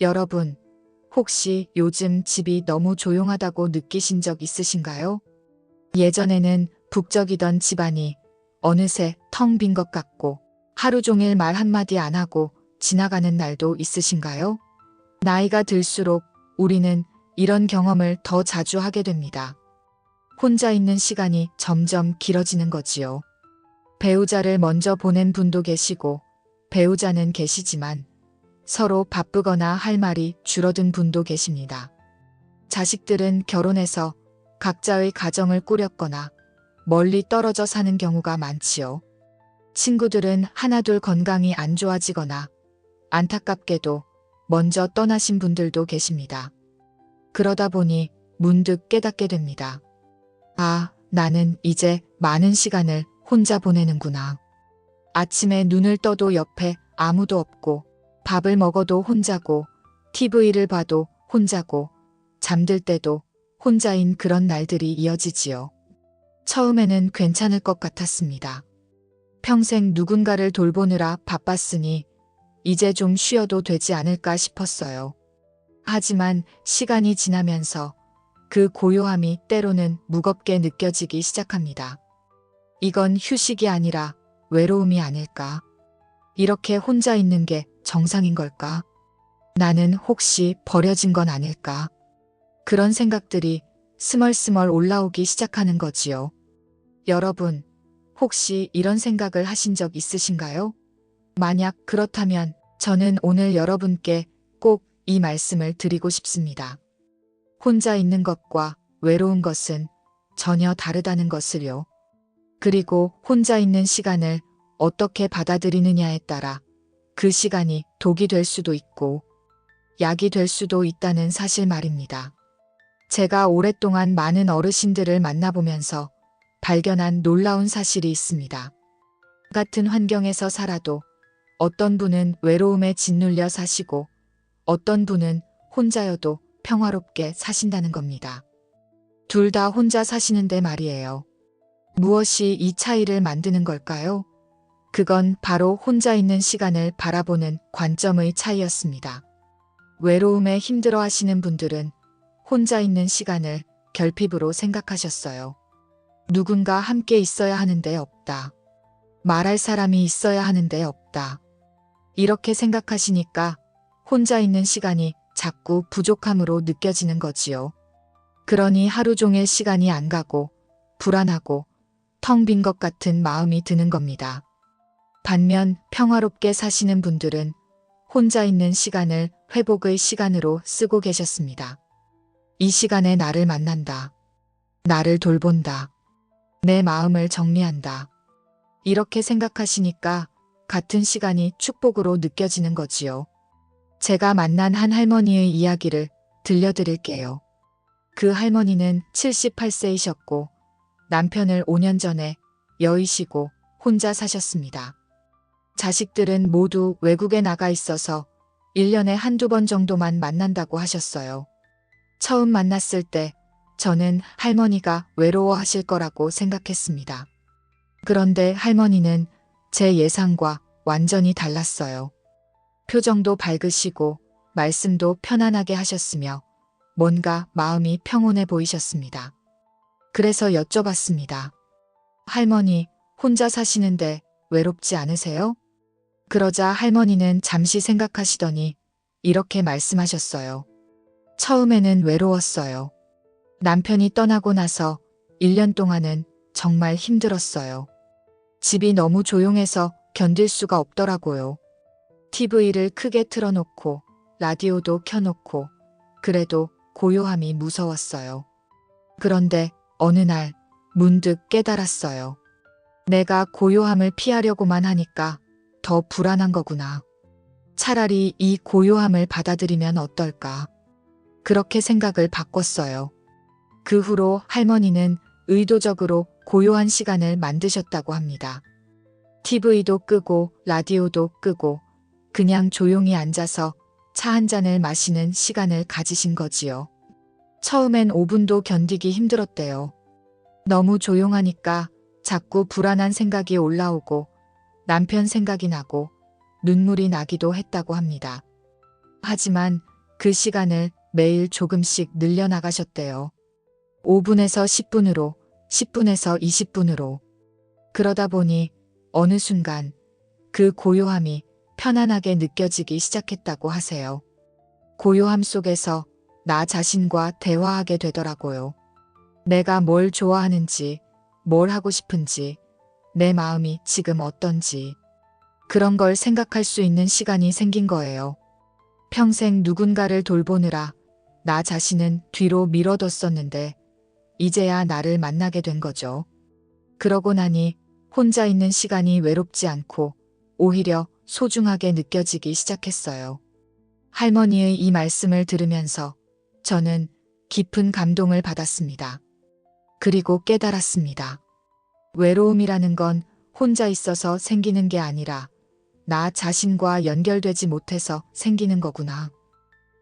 여러분, 혹시 요즘 집이 너무 조용하다고 느끼신 적 있으신가요? 예전에는 북적이던 집안이 어느새 텅 빈 것 같고 하루 종일 말 한마디 안 하고 지나가는 날도 있으신가요? 나이가 들수록 우리는 이런 경험을 더 자주 하게 됩니다. 혼자 있는 시간이 점점 길어지는 거지요. 배우자를 먼저 보낸 분도 계시고 배우자는 계시지만 서로 바쁘거나 할 말이 줄어든 분도 계십니다. 자식들은 결혼해서 각자의 가정을 꾸렸거나 멀리 떨어져 사는 경우가 많지요. 친구들은 하나둘 건강이 안 좋아지거나 안타깝게도 먼저 떠나신 분들도 계십니다. 그러다 보니 문득 깨닫게 됩니다. 아, 나는 이제 많은 시간을 혼자 보내는구나. 아침에 눈을 떠도 옆에 아무도 없고, 밥을 먹어도 혼자고, TV를 봐도 혼자고, 잠들 때도 혼자인 그런 날들이 이어지지요. 처음에는 괜찮을 것 같았습니다. 평생 누군가를 돌보느라 바빴으니 이제 좀 쉬어도 되지 않을까 싶었어요. 하지만 시간이 지나면서 그 고요함이 때로는 무겁게 느껴지기 시작합니다. 이건 휴식이 아니라 외로움이 아닐까? 이렇게 혼자 있는 게 정상인 걸까? 나는 혹시 버려진 건 아닐까? 그런 생각들이 스멀스멀 올라오기 시작하는 거지요. 여러분, 혹시 이런 생각을 하신 적 있으신가요? 만약 그렇다면 저는 오늘 여러분께 꼭 이 말씀을 드리고 싶습니다. 혼자 있는 것과 외로운 것은 전혀 다르다는 것을요. 그리고 혼자 있는 시간을 어떻게 받아들이느냐에 따라 그 시간이 독이 될 수도 있고 약이 될 수도 있다는 사실 말입니다. 제가 오랫동안 많은 어르신들을 만나보면서 발견한 놀라운 사실이 있습니다. 같은 환경에서 살아도 어떤 분은 외로움에 짓눌려 사시고 어떤 분은 혼자여도 평화롭게 사신다는 겁니다. 둘 다 혼자 사시는데 말이에요. 무엇이 이 차이를 만드는 걸까요? 그건 바로 혼자 있는 시간을 바라보는 관점의 차이였습니다. 외로움에 힘들어 하시는 분들은 혼자 있는 시간을 결핍으로 생각하셨어요. 누군가 함께 있어야 하는데 없다. 말할 사람이 있어야 하는데 없다. 이렇게 생각하시니까 혼자 있는 시간이 자꾸 부족함으로 느껴지는 거지요. 그러니 하루 종일 시간이 안 가고 불안하고 텅 빈 것 같은 마음이 드는 겁니다. 반면 평화롭게 사시는 분들은 혼자 있는 시간을 회복의 시간으로 쓰고 계셨습니다. 이 시간에 나를 만난다. 나를 돌본다. 내 마음을 정리한다. 이렇게 생각하시니까 같은 시간이 축복으로 느껴지는 거지요. 제가 만난 한 할머니의 이야기를 들려드릴게요. 그 할머니는 78세이셨고 남편을 5년 전에 여의시고 혼자 사셨습니다. 자식들은 모두 외국에 나가 있어서 1년에 한두 번 정도만 만난다고 하셨어요. 처음 만났을 때 저는 할머니가 외로워하실 거라고 생각했습니다. 그런데 할머니는 제 예상과 완전히 달랐어요. 표정도 밝으시고 말씀도 편안하게 하셨으며 뭔가 마음이 평온해 보이셨습니다. 그래서 여쭤봤습니다. 할머니, 혼자 사시는데 외롭지 않으세요? 그러자 할머니는 잠시 생각하시더니 이렇게 말씀하셨어요. 처음에는 외로웠어요. 남편이 떠나고 나서 1년 동안은 정말 힘들었어요. 집이 너무 조용해서 견딜 수가 없더라고요. TV를 크게 틀어놓고 라디오도 켜놓고 그래도 고요함이 무서웠어요. 그런데 어느 날 문득 깨달았어요. 내가 고요함을 피하려고만 하니까 더 불안한 거구나. 차라리 이 고요함을 받아들이면 어떨까. 그렇게 생각을 바꿨어요. 그 후로 할머니는 의도적으로 고요한 시간을 만드셨다고 합니다. TV도 끄고 라디오도 끄고 그냥 조용히 앉아서 차 한 잔을 마시는 시간을 가지신 거지요. 처음엔 5분도 견디기 힘들었대요. 너무 조용하니까 자꾸 불안한 생각이 올라오고 남편 생각이 나고 눈물이 나기도 했다고 합니다. 하지만 그 시간을 매일 조금씩 늘려나가셨대요. 5분에서 10분으로, 10분에서 20분으로. 그러다 보니 어느 순간 그 고요함이 편안하게 느껴지기 시작했다고 하세요. 고요함 속에서 나 자신과 대화하게 되더라고요. 내가 뭘 좋아하는지, 뭘 하고 싶은지, 내 마음이 지금 어떤지, 그런 걸 생각할 수 있는 시간이 생긴 거예요. 평생 누군가를 돌보느라 나 자신은 뒤로 미뤄뒀었는데, 이제야 나를 만나게 된 거죠. 그러고 나니 혼자 있는 시간이 외롭지 않고 오히려 소중하게 느껴지기 시작했어요. 할머니의 이 말씀을 들으면서 저는 깊은 감동을 받았습니다. 그리고 깨달았습니다. 외로움이라는 건 혼자 있어서 생기는 게 아니라 나 자신과 연결되지 못해서 생기는 거구나.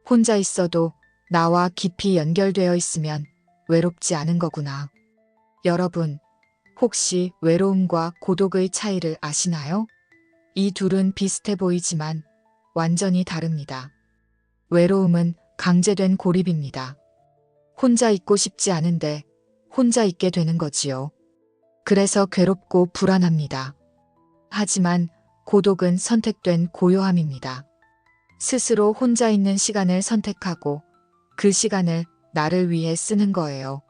혼자 있어도 나와 깊이 연결되어 있으면 외롭지 않은 거구나. 여러분, 혹시 외로움과 고독의 차이를 아시나요? 이 둘은 비슷해 보이지만 완전히 다릅니다. 외로움은 강제된 고립입니다. 혼자 있고 싶지 않은데 혼자 있게 되는 거지요. 그래서 괴롭고 불안합니다. 하지만 고독은 선택된 고요함입니다. 스스로 혼자 있는 시간을 선택하고 그 시간을 나를 위해 쓰는 거예요.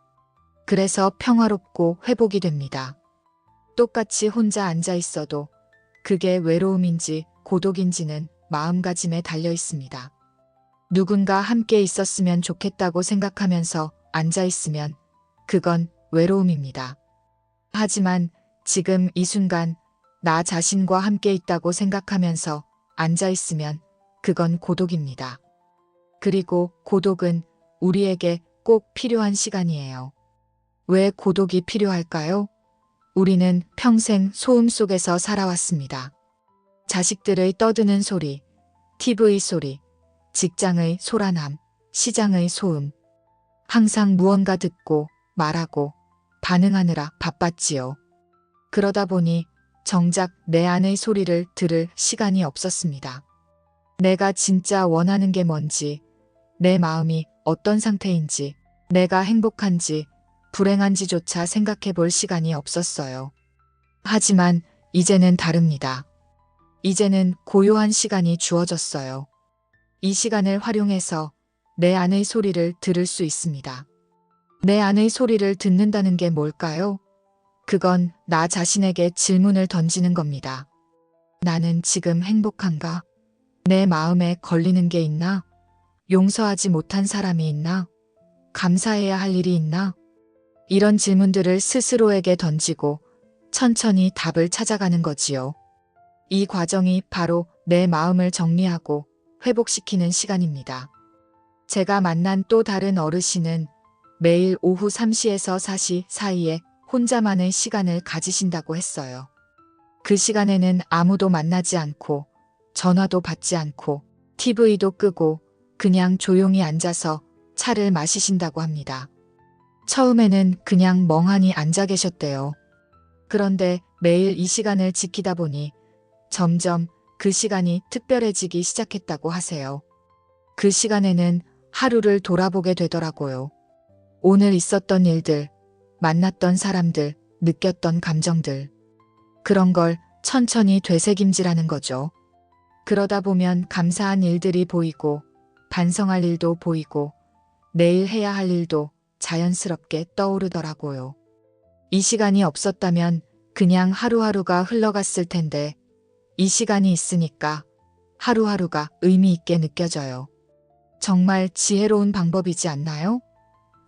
그래서 평화롭고 회복이 됩니다. 똑같이 혼자 앉아 있어도 그게 외로움인지 고독인지는 마음가짐에 달려 있습니다. 누군가 함께 있었으면 좋겠다고 생각하면서 앉아 있으면 그건 외로움입니다. 하지만 지금 이 순간 나 자신과 함께 있다고 생각하면서 앉아 있으면 그건 고독입니다. 그리고 고독은 우리에게 꼭 필요한 시간이에요. 왜 고독이 필요할까요? 우리는 평생 소음 속에서 살아왔습니다. 자식들의 떠드는 소리, TV 소리, 직장의 소란함, 시장의 소음. 항상 무언가 듣고 말하고 반응하느라 바빴지요. 그러다 보니 정작 내 안의 소리를 들을 시간이 없었습니다. 내가 진짜 원하는 게 뭔지, 내 마음이 어떤 상태인지, 내가 행복한지, 불행한지조차 생각해 볼 시간이 없었어요. 하지만 이제는 다릅니다. 이제는 고요한 시간이 주어졌어요. 이 시간을 활용해서 내 안의 소리를 들을 수 있습니다. 내 안의 소리를 듣는다는 게 뭘까요? 그건 나 자신에게 질문을 던지는 겁니다. 나는 지금 행복한가? 내 마음에 걸리는 게 있나? 용서하지 못한 사람이 있나? 감사해야 할 일이 있나? 이런 질문들을 스스로에게 던지고 천천히 답을 찾아가는 거지요. 이 과정이 바로 내 마음을 정리하고 회복시키는 시간입니다. 제가 만난 또 다른 어르신은 매일 오후 3시에서 4시 사이에 혼자만의 시간을 가지신다고 했어요. 그 시간에는 아무도 만나지 않고 전화도 받지 않고 TV도 끄고 그냥 조용히 앉아서 차를 마시신다고 합니다. 처음에는 그냥 멍하니 앉아 계셨대요. 그런데 매일 이 시간을 지키다 보니 점점 그 시간이 특별해지기 시작했다고 하세요. 그 시간에는 하루를 돌아보게 되더라고요. 오늘 있었던 일들, 만났던 사람들, 느꼈던 감정들. 그런 걸 천천히 되새김질하는 거죠. 그러다 보면 감사한 일들이 보이고, 반성할 일도 보이고, 내일 해야 할 일도 자연스럽게 떠오르더라고요. 이 시간이 없었다면 그냥 하루하루가 흘러갔을 텐데, 이 시간이 있으니까 하루하루가 의미 있게 느껴져요. 정말 지혜로운 방법이지 않나요?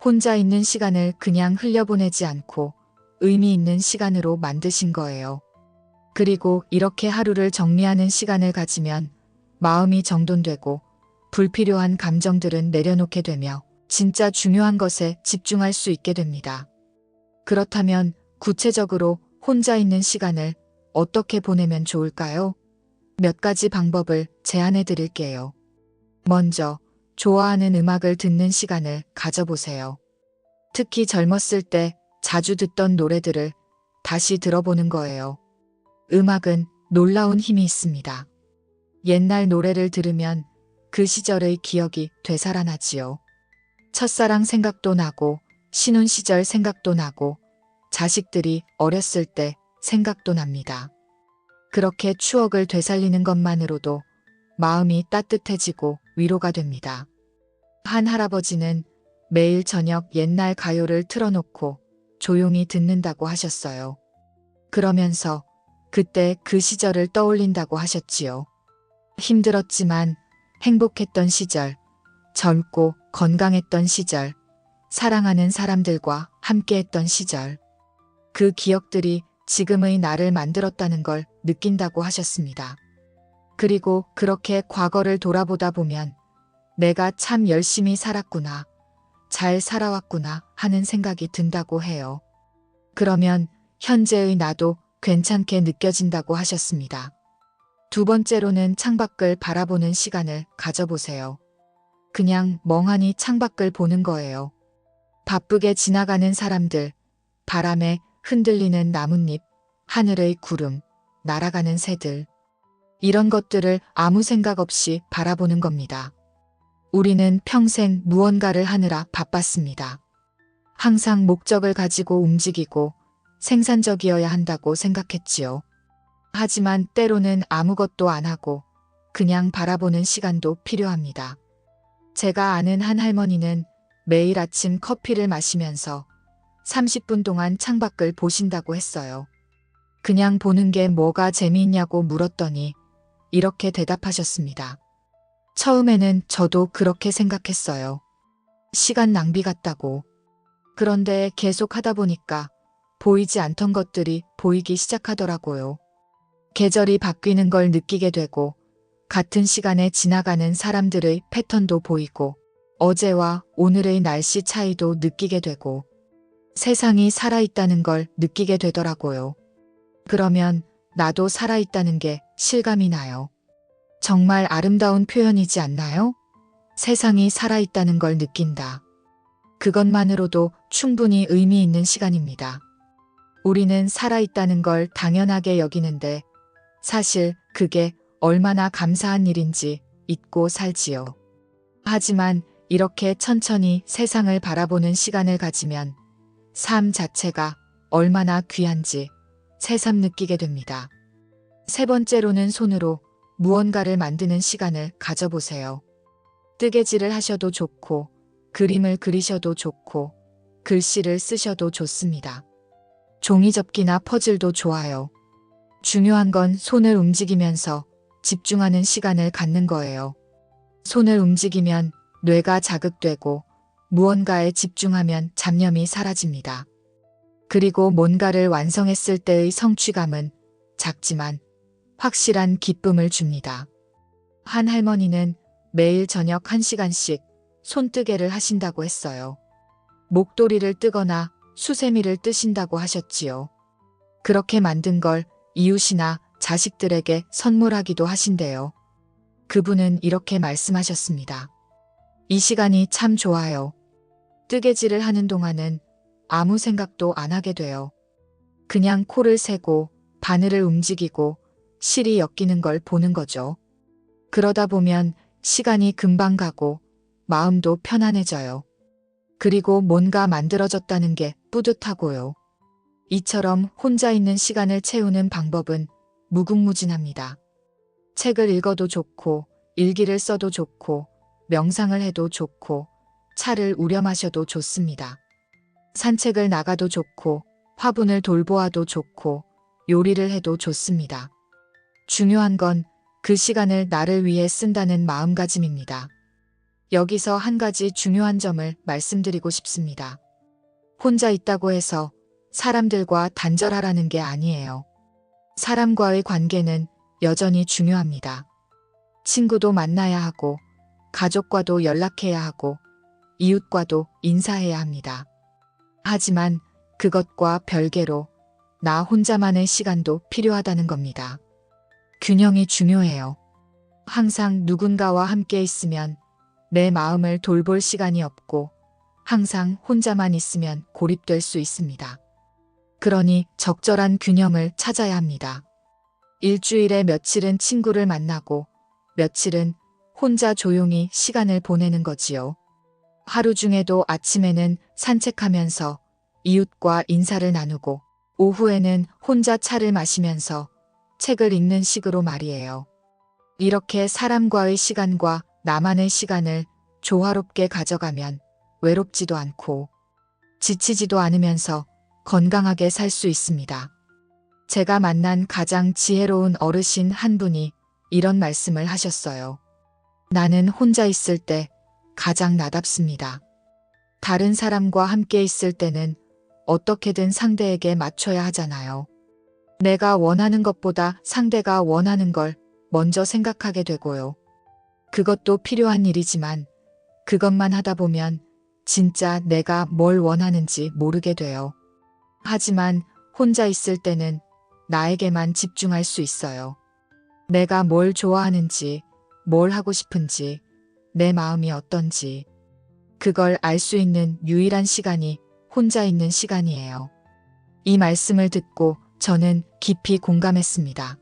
혼자 있는 시간을 그냥 흘려보내지 않고 의미 있는 시간으로 만드신 거예요. 그리고 이렇게 하루를 정리하는 시간을 가지면 마음이 정돈되고 불필요한 감정들은 내려놓게 되며 진짜 중요한 것에 집중할 수 있게 됩니다. 그렇다면 구체적으로 혼자 있는 시간을 어떻게 보내면 좋을까요? 몇 가지 방법을 제안해 드릴게요. 먼저, 좋아하는 음악을 듣는 시간을 가져보세요. 특히 젊었을 때 자주 듣던 노래들을 다시 들어보는 거예요. 음악은 놀라운 힘이 있습니다. 옛날 노래를 들으면 그 시절의 기억이 되살아나지요. 첫사랑 생각도 나고, 신혼 시절 생각도 나고, 자식들이 어렸을 때 생각도 납니다. 그렇게 추억을 되살리는 것만으로도 마음이 따뜻해지고 위로가 됩니다. 한 할아버지는 매일 저녁 옛날 가요를 틀어놓고 조용히 듣는다고 하셨어요. 그러면서 그때 그 시절을 떠올린다고 하셨지요. 힘들었지만 행복했던 시절, 젊고 건강했던 시절, 사랑하는 사람들과 함께했던 시절. 그 기억들이 지금의 나를 만들었다는 걸 느낀다고 하셨습니다. 그리고 그렇게 과거를 돌아보다 보면 내가 참 열심히 살았구나, 잘 살아왔구나 하는 생각이 든다고 해요. 그러면 현재의 나도 괜찮게 느껴진다고 하셨습니다. 두 번째로는 창밖을 바라보는 시간을 가져보세요. 그냥 멍하니 창밖을 보는 거예요. 바쁘게 지나가는 사람들, 바람에 흔들리는 나뭇잎, 하늘의 구름, 날아가는 새들. 이런 것들을 아무 생각 없이 바라보는 겁니다. 우리는 평생 무언가를 하느라 바빴습니다. 항상 목적을 가지고 움직이고 생산적이어야 한다고 생각했지요. 하지만 때로는 아무것도 안 하고 그냥 바라보는 시간도 필요합니다. 제가 아는 한 할머니는 매일 아침 커피를 마시면서 30분 동안 창밖을 보신다고 했어요. 그냥 보는 게 뭐가 재미있냐고 물었더니 이렇게 대답하셨습니다. 처음에는 저도 그렇게 생각했어요. 시간 낭비 같다고. 그런데 계속 하다 보니까 보이지 않던 것들이 보이기 시작하더라고요. 계절이 바뀌는 걸 느끼게 되고 같은 시간에 지나가는 사람들의 패턴도 보이고 어제와 오늘의 날씨 차이도 느끼게 되고 세상이 살아있다는 걸 느끼게 되더라고요. 그러면 나도 살아있다는 게 실감이 나요. 정말 아름다운 표현이지 않나요? 세상이 살아있다는 걸 느낀다. 그것만으로도 충분히 의미 있는 시간입니다. 우리는 살아있다는 걸 당연하게 여기는데 사실 그게 얼마나 감사한 일인지 잊고 살지요. 하지만 이렇게 천천히 세상을 바라보는 시간을 가지면 삶 자체가 얼마나 귀한지 새삼 느끼게 됩니다. 세 번째로는 손으로 무언가를 만드는 시간을 가져보세요. 뜨개질을 하셔도 좋고, 그림을 그리셔도 좋고, 글씨를 쓰셔도 좋습니다. 종이접기나 퍼즐도 좋아요. 중요한 건 손을 움직이면서 집중하는 시간을 갖는 거예요. 손을 움직이면 뇌가 자극되고 무언가에 집중하면 잡념이 사라집니다. 그리고 뭔가를 완성했을 때의 성취감은 작지만 확실한 기쁨을 줍니다. 한 할머니는 매일 저녁 1시간씩 손뜨개를 하신다고 했어요. 목도리를 뜨거나 수세미를 뜨신다고 하셨지요. 그렇게 만든 걸 이웃이나 자식들에게 선물하기도 하신대요. 그분은 이렇게 말씀하셨습니다. 이 시간이 참 좋아요. 뜨개질을 하는 동안은 아무 생각도 안 하게 돼요. 그냥 코를 세고 바늘을 움직이고 실이 엮이는 걸 보는 거죠. 그러다 보면 시간이 금방 가고 마음도 편안해져요. 그리고 뭔가 만들어졌다는 게 뿌듯하고요. 이처럼 혼자 있는 시간을 채우는 방법은 무궁무진합니다. 책을 읽어도 좋고, 일기를 써도 좋고, 명상을 해도 좋고, 차를 우려 마셔도 좋습니다. 산책을 나가도 좋고, 화분을 돌보아도 좋고, 요리를 해도 좋습니다. 중요한 건 그 시간을 나를 위해 쓴다는 마음가짐입니다. 여기서 한 가지 중요한 점을 말씀드리고 싶습니다. 혼자 있다고 해서 사람들과 단절하라는 게 아니에요. 사람과의 관계는 여전히 중요합니다. 친구도 만나야 하고, 가족과도 연락해야 하고, 이웃과도 인사해야 합니다. 하지만 그것과 별개로 나 혼자만의 시간도 필요하다는 겁니다. 균형이 중요해요. 항상 누군가와 함께 있으면 내 마음을 돌볼 시간이 없고 항상 혼자만 있으면 고립될 수 있습니다. 그러니 적절한 균형을 찾아야 합니다. 일주일에 며칠은 친구를 만나고 며칠은 혼자 조용히 시간을 보내는 거지요. 하루 중에도 아침에는 산책하면서 이웃과 인사를 나누고 오후에는 혼자 차를 마시면서 책을 읽는 식으로 말이에요. 이렇게 사람과의 시간과 나만의 시간을 조화롭게 가져가면 외롭지도 않고 지치지도 않으면서 건강하게 살 수 있습니다. 제가 만난 가장 지혜로운 어르신 한 분이 이런 말씀을 하셨어요. 나는 혼자 있을 때 가장 나답습니다. 다른 사람과 함께 있을 때는 어떻게든 상대에게 맞춰야 하잖아요. 내가 원하는 것보다 상대가 원하는 걸 먼저 생각하게 되고요. 그것도 필요한 일이지만 그것만 하다 보면 진짜 내가 뭘 원하는지 모르게 돼요. 하지만 혼자 있을 때는 나에게만 집중할 수 있어요. 내가 뭘 좋아하는지, 뭘 하고 싶은지, 내 마음이 어떤지, 그걸 알 수 있는 유일한 시간이 혼자 있는 시간이에요. 이 말씀을 듣고 저는 깊이 공감했습니다.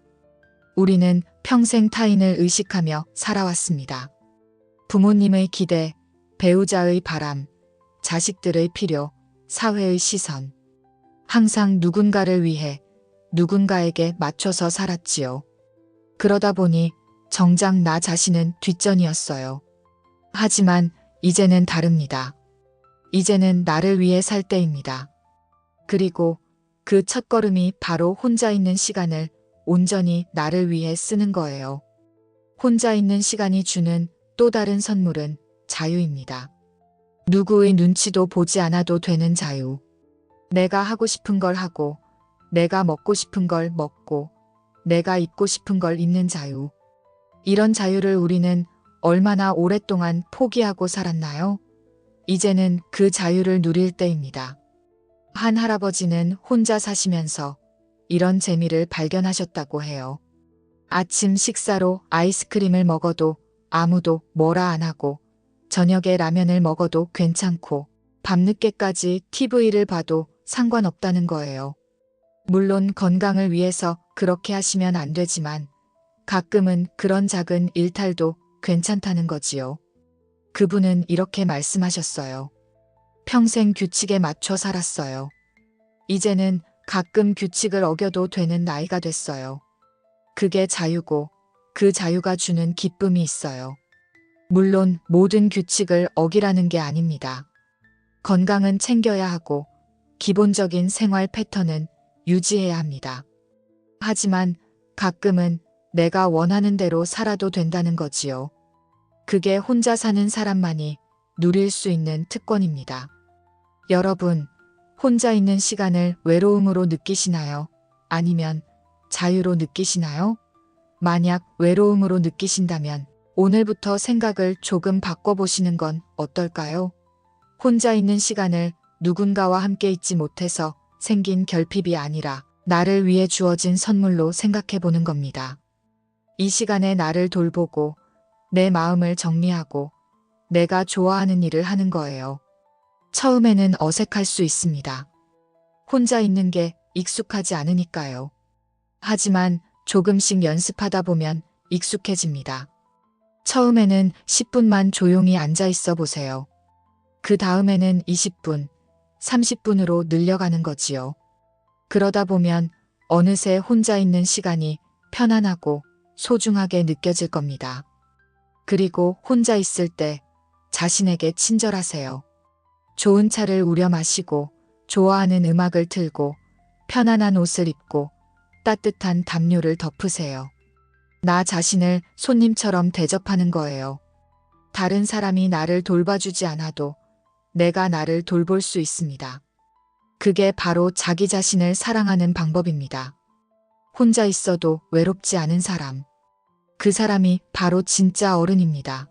우리는 평생 타인을 의식하며 살아왔습니다. 부모님의 기대, 배우자의 바람, 자식들의 필요, 사회의 시선. 항상 누군가를 위해 누군가에게 맞춰서 살았지요. 그러다 보니 정작 나 자신은 뒷전이었어요. 하지만 이제는 다릅니다. 이제는 나를 위해 살 때입니다. 그리고 그 첫걸음이 바로 혼자 있는 시간을 온전히 나를 위해 쓰는 거예요. 혼자 있는 시간이 주는 또 다른 선물은 자유입니다. 누구의 눈치도 보지 않아도 되는 자유. 내가 하고 싶은 걸 하고, 내가 먹고 싶은 걸 먹고, 내가 입고 싶은 걸 입는 자유. 이런 자유를 우리는 얼마나 오랫동안 포기하고 살았나요? 이제는 그 자유를 누릴 때입니다. 한 할아버지는 혼자 사시면서 이런 재미를 발견하셨다고 해요. 아침 식사로 아이스크림을 먹어도 아무도 뭐라 안 하고 저녁에 라면을 먹어도 괜찮고 밤늦게까지 TV를 봐도 상관없다는 거예요. 물론 건강을 위해서 그렇게 하시면 안 되지만 가끔은 그런 작은 일탈도 괜찮다는 거지요. 그분은 이렇게 말씀하셨어요. 평생 규칙에 맞춰 살았어요. 이제는 가끔 규칙을 어겨도 되는 나이가 됐어요. 그게 자유고 그 자유가 주는 기쁨이 있어요. 물론 모든 규칙을 어기라는 게 아닙니다. 건강은 챙겨야 하고 기본적인 생활 패턴은 유지해야 합니다. 하지만 가끔은 내가 원하는 대로 살아도 된다는 거지요. 그게 혼자 사는 사람만이 누릴 수 있는 특권입니다. 여러분, 혼자 있는 시간을 외로움으로 느끼시나요? 아니면 자유로 느끼시나요? 만약 외로움으로 느끼신다면 오늘부터 생각을 조금 바꿔보시는 건 어떨까요? 혼자 있는 시간을 누군가와 함께 있지 못해서 생긴 결핍이 아니라 나를 위해 주어진 선물로 생각해 보는 겁니다. 이 시간에 나를 돌보고 내 마음을 정리하고 내가 좋아하는 일을 하는 거예요. 처음에는 어색할 수 있습니다. 혼자 있는 게 익숙하지 않으니까요. 하지만 조금씩 연습하다 보면 익숙해집니다. 처음에는 10분만 조용히 앉아 있어 보세요. 그 다음에는 20분, 30분으로 늘려가는 거지요. 그러다 보면 어느새 혼자 있는 시간이 편안하고 소중하게 느껴질 겁니다. 그리고 혼자 있을 때 자신에게 친절하세요. 좋은 차를 우려 마시고 좋아하는 음악을 틀고 편안한 옷을 입고 따뜻한 담요를 덮으세요. 나 자신을 손님처럼 대접하는 거예요. 다른 사람이 나를 돌봐주지 않아도 내가 나를 돌볼 수 있습니다. 그게 바로 자기 자신을 사랑하는 방법입니다. 혼자 있어도 외롭지 않은 사람. 그 사람이 바로 진짜 어른입니다.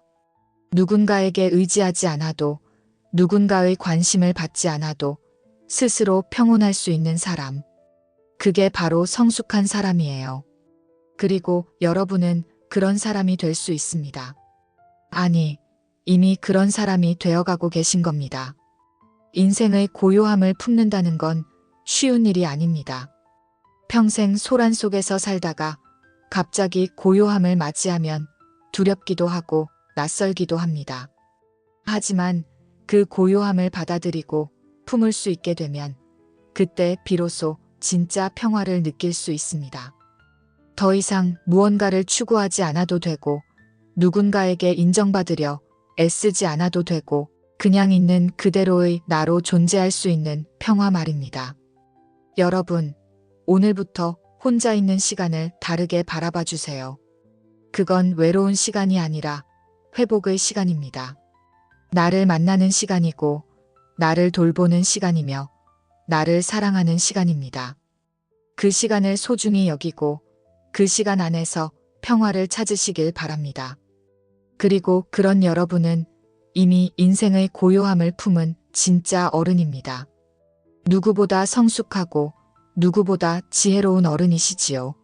누군가에게 의지하지 않아도 누군가의 관심을 받지 않아도 스스로 평온할 수 있는 사람. 그게 바로 성숙한 사람이에요. 그리고 여러분은 그런 사람이 될 수 있습니다. 아니, 이미 그런 사람이 되어가고 계신 겁니다. 인생의 고요함을 품는다는 건 쉬운 일이 아닙니다. 평생 소란 속에서 살다가 갑자기 고요함을 맞이하면 두렵기도 하고 낯설기도 합니다. 하지만 그 고요함을 받아들이고 품을 수 있게 되면 그때 비로소 진짜 평화를 느낄 수 있습니다. 더 이상 무언가를 추구하지 않아도 되고 누군가에게 인정받으려 애쓰지 않아도 되고 그냥 있는 그대로의 나로 존재할 수 있는 평화 말입니다. 여러분, 오늘부터 혼자 있는 시간을 다르게 바라봐 주세요. 그건 외로운 시간이 아니라 회복의 시간입니다. 나를 만나는 시간이고, 나를 돌보는 시간이며, 나를 사랑하는 시간입니다. 그 시간을 소중히 여기고, 그 시간 안에서 평화를 찾으시길 바랍니다. 그리고 그런 여러분은 이미 인생의 고요함을 품은 진짜 어른입니다. 누구보다 성숙하고 누구보다 지혜로운 어른이시지요.